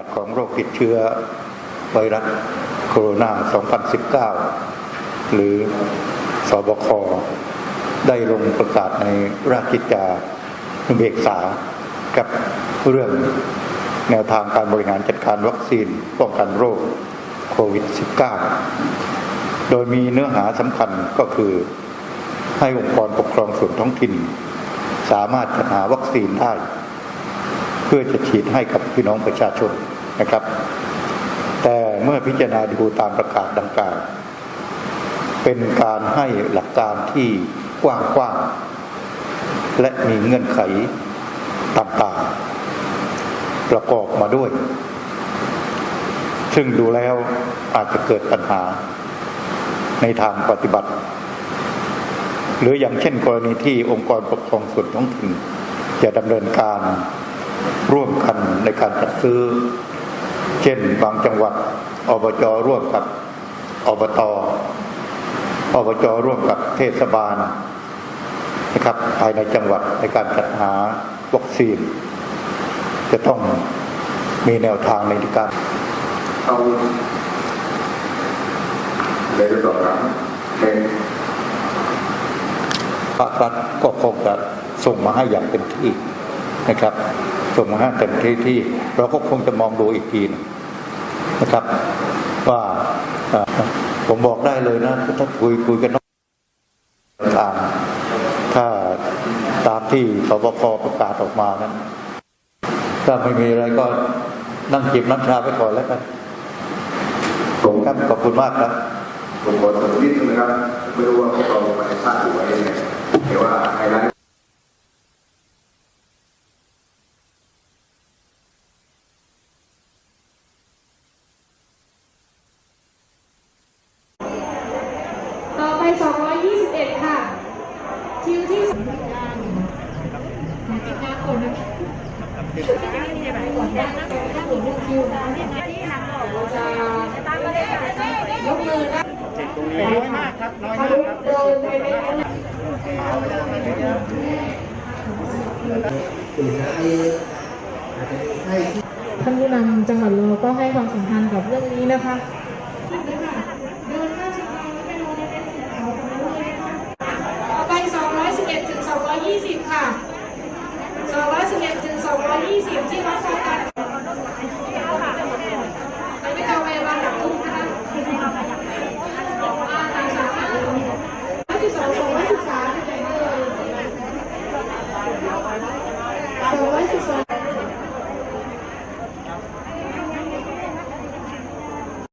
าสของโรคติดเชื้อไวรัสโคโรนา 2019 หรือสบค ได้ลงประกาศในราชกิจจานุเบกษากับเรื่องแนวทางการบริหารจัดการวัคซีนป้องกันโรคโควิด -19 โดยมีเนื้อหาสำคัญก็คือ ให้องค์กรปกครองส่วนท้องถิ่น สามารถจัดหาวัคซีนได้ เพื่อจะฉีดให้กับพี่น้องประชาชน นะครับ แต่เมื่อพิจารณาดูตามประกาศดังกล่าวเป็นการให้หลักการที่กว้างๆและมีเงื่อนไขต่างๆประกอบมาด้วย ซึ่งดูแล้วอาจจะเกิดปัญหาในทางปฏิบัติ หรืออย่างเช่นกรณีที่องค์กรปกครองส่วนท้องถิ่นจะดำเนินการร่วมกันในการจัดซื้อ เช่น บางจังหวัดอบจร่วมกับอบตอบจร่วมกับเทศบาลนะครับ ภายในจังหวัดในการจัดหาวัคซีน จะต้องมีแนวทางในการเอาเลยจะสอบถามเป็นภาครัฐก็คงจะส่งมาให้อย่างเต็มที่นะครับ ส่งมาให้เต็มที่ที่ เราก็คงจะมองดูอีกทีนะครับ ว่าผมบอกได้เลยนะถ้าคุยคุยกันนอกทางถ้าตามที่สบคประกาศออกมานั้นถ้าไม่มีอะไรก็นั่งจิบน้ำชาไปก่อนแล้วกันผมครับขอบคุณมากครับผมขอสรุปนิดนึงนะครับไม่รู้ว่าพวกเราไปพลาดอยู่ไว้เนี่ยแต่ว่าไฮไลท์ ต่อไป 221 ค่ะ คิวที่ติดงานก่อนะคิวเราจะยกมือนะน้อยมากครับน้อยมากครับเดินไปไม่ได้ท่านผู้นำจังหวัดเราก็ให้ความสำคัญกับเรื่องนี้นะคะ เดินข้ามสะพานแล้วไปรอในเต็นท์สีขาวตรงนั้นเลยนะคะต่อไป 211 ถึง 220 ค่ะ211ถึง220 ที่วัดโฟกัน